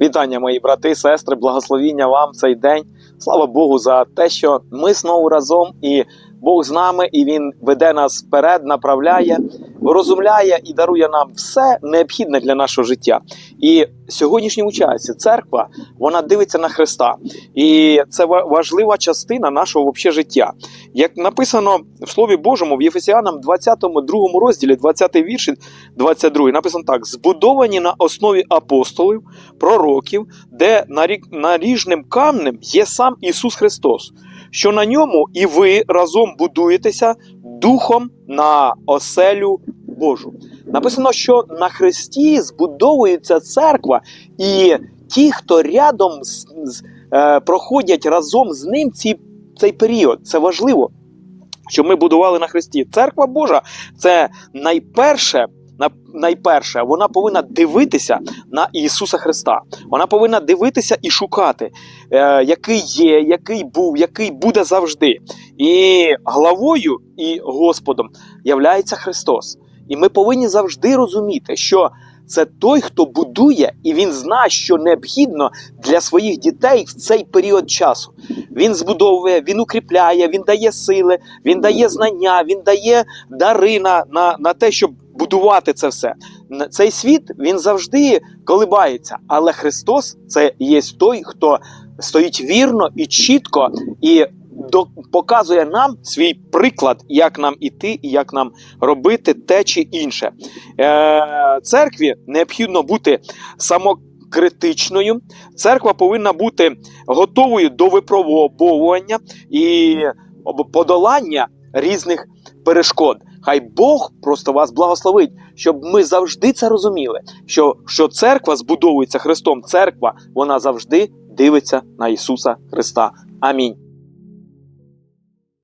Вітання, мої брати, сестри, благословіння вам цей день. Слава Богу за те, що ми знову разом, і Бог з нами, і Він веде нас вперед, направляє, розумляє і дарує нам все необхідне для нашого життя. І в сьогоднішньому часі церква вона дивиться на Христа, і це важлива частина нашого вообще життя. Як написано в Слові Божому в Єфесіанам 22 розділі, 20 вірш, 22, написано так: збудовані на основі апостолів, пророків, де нарі- наріжним камнем є сам Ісус Христос, що на ньому і ви разом будуєтеся духом на оселю Божу. Написано, що на Христі збудовується церква, і ті, хто рядом з, з, е, проходять разом з ним ці, цей період, це важливо. Що ми будували на Христі. Церква Божа це найперше, на- найперше, вона повинна дивитися на Ісуса Христа. Вона повинна дивитися і шукати, е, який є, який був, який буде завжди. І главою і Господом являється Христос. І ми повинні завжди розуміти, що це той, хто будує, і він знає, що необхідно для своїх дітей в цей період часу. Він збудовує, він укріпляє, він дає сили, він дає знання, він дає дари на, на, на те, щоб будувати це все. Цей світ він завжди колибається, але Христос це є той, хто стоїть вірно і чітко і показує нам свій приклад, як нам іти і як нам робити те чи інше. Е, церкві необхідно бути самокритичною. Церква повинна бути готовою до випробовування і подолання різних перешкод. Хай Бог просто вас благословить, щоб ми завжди це розуміли. Що, що церква збудовується Христом, церква вона завжди дивиться на Ісуса Христа. Амінь.